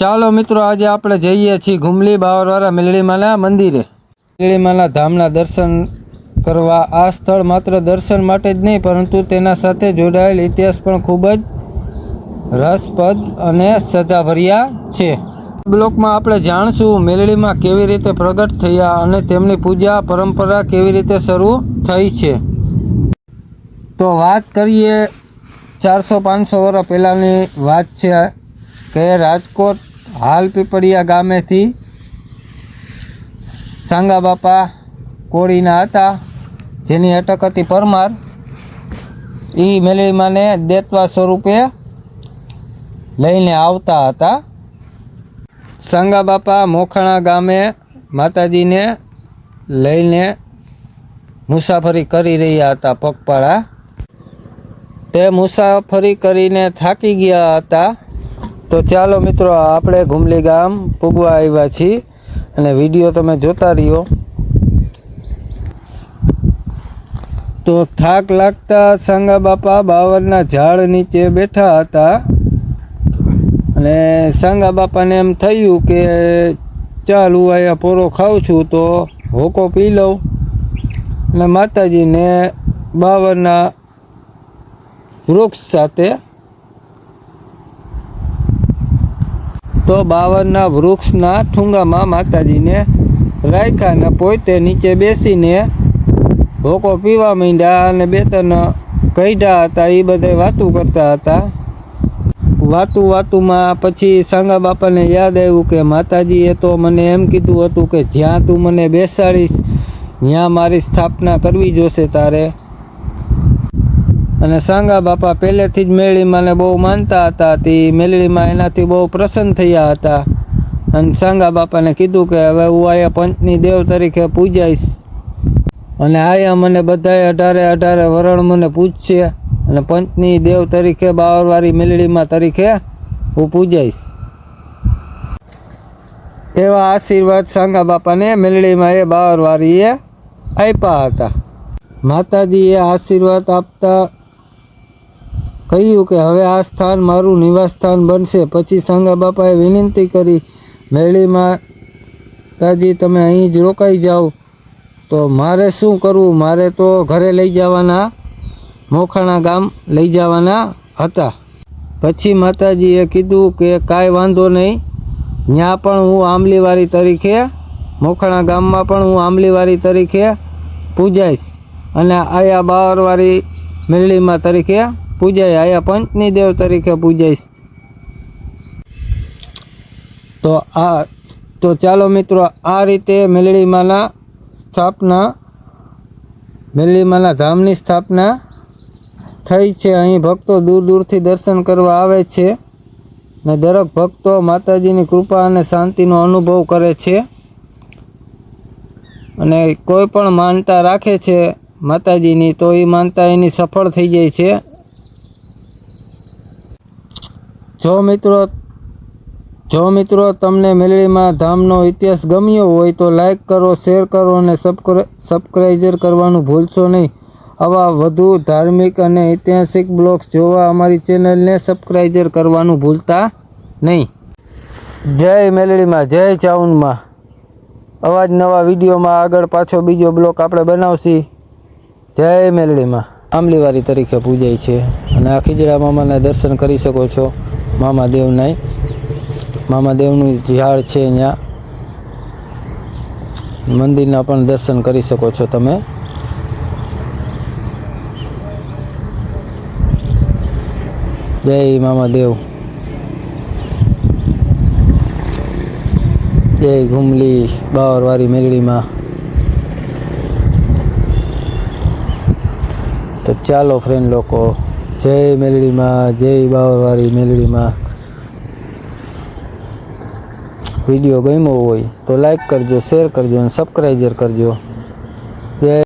ચાલો મિત્રો, આજે આપણે જઈએ છીએ ઘુમલી બાવરવાળા મેલડીમાના મંદિરે. મેલડીમાના ધામના દર્શન કરવા. આ સ્થળ માત્ર દર્શન માટે જ નહીં, પરંતુ તેના સાથે જોડાયેલ ઇતિહાસ પણ ખૂબ જ રસપ્રદ અને શ્રદ્ધાભર્યા છે. બ્લોકમાં આપણે જાણશું મેલડીમાં કેવી રીતે પ્રગટ થયા અને તેમની પૂજા પરંપરા કેવી રીતે શરૂ થઈ છે. તો વાત કરીએ ચારસો પાંચસો વર્ષ પહેલાંની વાત છે કે રાજકોટ હાલ પીપળિયા ગામેથી સાંગા બાપા કોળીના હતા, જેની અટક હતી પરમાર. એ મેલડીમાને દેતવા સ્વરૂપે લઈને આવતા હતા. સાંગા બાપા મોખાણા ગામે માતાજીને લઈને મુસાફરી કરી રહ્યા હતા પગપાળા. તે મુસાફરી કરીને થાકી ગયા હતા. તો ચાલો મિત્રો, આપણે ઘુમલી ગામ પૂગવા આવ્યા છીએ અને વીડિયો તમે જોતા રહ્યો. તો થાક લાગતા સાંગા બાપા બાવરના ઝાડ નીચે બેઠા હતા. અને સાંગા બાપાને એમ થયું કે, ચાલ હું અહીંયા પોરો ખાઉં છું, તો હોકો પી લઉં. અને માતાજીને બાવરના વૃક્ષ સાથે તો બાવનના વૃક્ષના ઠુંગામાં માતાજીને રાખ્યા અને પોતે નીચે બેસીને ભોકો પીવા માંડ્યા અને બે ત્રણ કઢ્યા હતા, એ બધા વાતું કરતા હતા. વાતું વાતુમાં પછી સાંગા બાપાને યાદ આવ્યું કે માતાજીએ તો મને એમ કીધું હતું કે જ્યાં તું મને બેસાડીશ, ત્યાં મારી સ્થાપના કરવી જોશે તારે. અને સાંગા બાપા પહેલેથી જ મેળીમાંને બહુ માનતા હતા. તે મેળીમાં એનાથી બહુ પ્રસન્ન થયા હતા. અને સાંગા બાપાને કીધું કે, હવે હું આયા પંચની દેવ તરીકે પૂજાઈશ. અને આયા મને બધાએ અઢારે અઢારે વરણ મને પૂછશે અને પંચની દેવ તરીકે બાવરવાળી મેલડીમાં તરીકે હું પૂજાઈશ. એવા આશીર્વાદ સાંગા બાપાને મેલડીમાં એ બાવરવારીએ આપ્યા હતા. માતાજીએ આશીર્વાદ આપતા કહ્યું કે હવે આ સ્થાન મારું નિવાસ સ્થાન બનશે. પછી સાંગા બાપાએ વિનંતી કરી મેળીમાં તાજી તમે અહીં જ રોકાઈ જાઓ. તો મારે શું કરવું? મારે તો ઘરે લઈ જવાના, મોખાણા ગામ લઈ જવાના હતા. પછી માતાજીએ કીધું કે કાંઈ વાંધો નહીં ત્યાં પણ હું આંબલીવાળી તરીકે, મોખાણા ગામમાં પણ હું આંબલીવાળી તરીકે પૂજાઈશ. અને આયા બાવરવાળી મેળીમાં તરીકે પૂજાય, આયા પંચની દેવ તરીકે પૂજાઈશ. તો આ, તો ચાલો મિત્રો, આ રીતે મેલડીમાના સ્થાપના, મેલડીમાના ધામની સ્થાપના થઈ છે. અહીં ભક્તો દૂર દૂરથી દર્શન કરવા આવે છે ને દરેક ભક્તો માતાજીની કૃપા અને શાંતિનો અનુભવ કરે છે. અને કોઈ પણ માનતા રાખે છે માતાજીની, તો એ માનતા એની સફળ થઈ જાય છે. જો મિત્રો જો મિત્રો તમને મેલડીમાં ધામનો ઇતિહાસ ગમ્યો હોય તો લાઇક કરો શેર કરો અને સબસ્ક્રાઈઝર કરવાનું ભૂલશો નહીં. આવા વધુ ધાર્મિક અને ઐતિહાસિક બ્લોગ્સ જોવા અમારી ચેનલને સબસ્ક્રાઈઝર કરવાનું ભૂલતા નહીં. જય મેલડીમાં, જય ચાઉનમાં. અવાજ નવા વિડીયોમાં આગળ પાછો બીજો બ્લોક આપણે બનાવશી. જય મેલડીમાં. આંબલીવારી તરીકે પૂજાય છે. અને આ ખીજડા મામાના દર્શન કરી શકો છો. મામાદેવના મામાદેવનું ઝાડ છે અહીંયા. મંદિરના પણ દર્શન કરી શકો છો તમે. જય મામાદેવ. જય ઘુમલી બાવરવારી મેલડીમાં તો ચાલો ફ્રેન્ડ લોકો. જય મેલડીમાં જય બાવરવાળી મેલડીમાં વીડિયો ગમ્યો હોય તો લાઈક કરજો શેર કરજો અને સબસ્ક્રાઈબર કરજો. જય